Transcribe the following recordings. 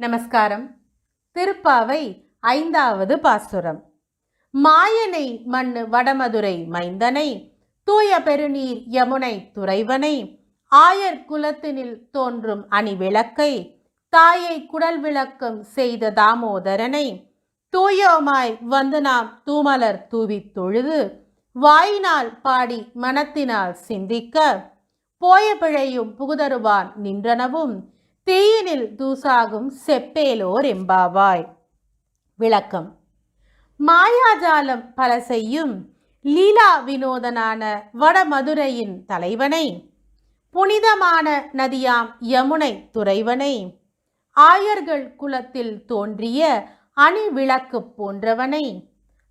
நமஸ்காரம். திருப்பாவை ஐந்தாவது பாசுரம். மாயனை மண்ணு வடமதுரை மைந்தனை தூய பெருநீர் யமுனை துறைவனை ஆயர் குலத்தினில் தோன்றும் அணி விளக்கை தாயை குடல் விளக்கம் செய்த தாமோதரனை தூயோமாய் வந்து நாம் தூமலர் தூவித் தொழுது வாயினால் பாடி மனத்தினால் சிந்திக்க போய பிழையும் புகுதருவான் நின்றனவும் தீயினில் தூசாகும் செப்பேலோர் எம்பாவாய் விளக்கம். மாயாஜாலம் பல செய்யும் லீலா வினோதனான வடமதுரையின் தலைவனை. புனிதமான நதியாம் யமுனை துறைவனை. ஆயர்கள் குலத்தில் தோன்றிய அணி விளக்கு போன்றவனை.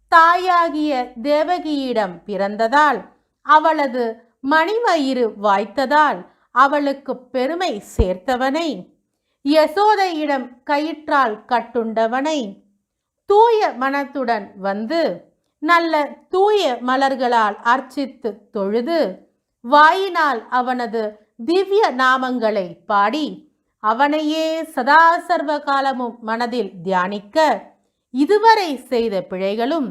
தாயாகிய தேவகியிடம் பிறந்ததால் அவளது மணிவயிறு வாய்த்ததால் அவளுக்கு பெருமை சேர்த்தவனை. யசோதையிடம் கயிற்றால் கட்டுண்டவனை. தூய மனத்துடன் வந்து நல்ல தூய மலர்களால் அர்ச்சித்து தொழுது வாயினால் அவனது திவ்ய நாமங்களை பாடி அவனையே சதா சர்வ காலமும் மனதில் தியானிக்க இதுவரை செய்த பிழைகளும்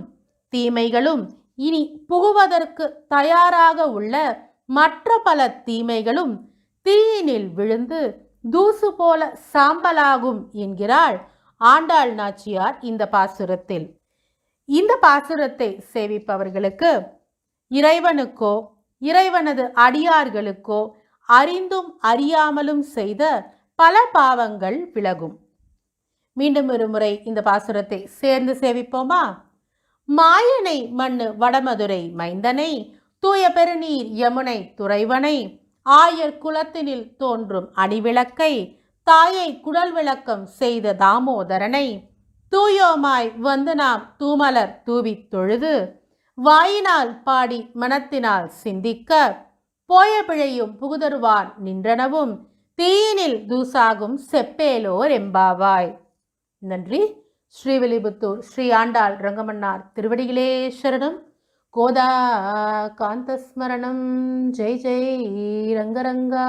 தீமைகளும் இனி புகுவதற்கு தயாராக உள்ள மற்ற பல தீமைகளும் தீயினில் விழுந்து தூசு போல சாம்பலாகும் என்கிறாள் ஆண்டாள் நாச்சியார் இந்த பாசுரத்தில். இந்த பாசுரத்தை சேவிப்பவர்களுக்கு இறைவனுக்கோ இறைவனது அடியார்களுக்கோ அறிந்தும் அறியாமலும் செய்த பல பாவங்கள் விலகும். மீண்டும் ஒரு முறை இந்த பாசுரத்தை சேர்ந்து சேவிப்போமா? மாயனை மண்ணு வடமதுரை மைந்தனை தூய பெருநீர் யமுனை துறைவனை ஆயர் குலத்தினில் தோன்றும் அடிவிளக்கை தாயை குடல் விளக்கம் செய்த தாமோதரனை தூயோமாய் வந்து நாம் தூமலர் தூவித் தொழுது வாயினால் பாடி மனத்தினால் சிந்திக்க போய பிழையும் புகுதருவான் நின்றனவும் தீயினில் தூசாகும் செப்பேலோர் எம்பாவாய். நன்றி. ஸ்ரீவில்லிபுத்தூர் ஸ்ரீ ஆண்டாள் ரங்கமன்னார் திருவடிகளே சரணம். కోదా కాంతస్మరణం జై జై రంగరంగా.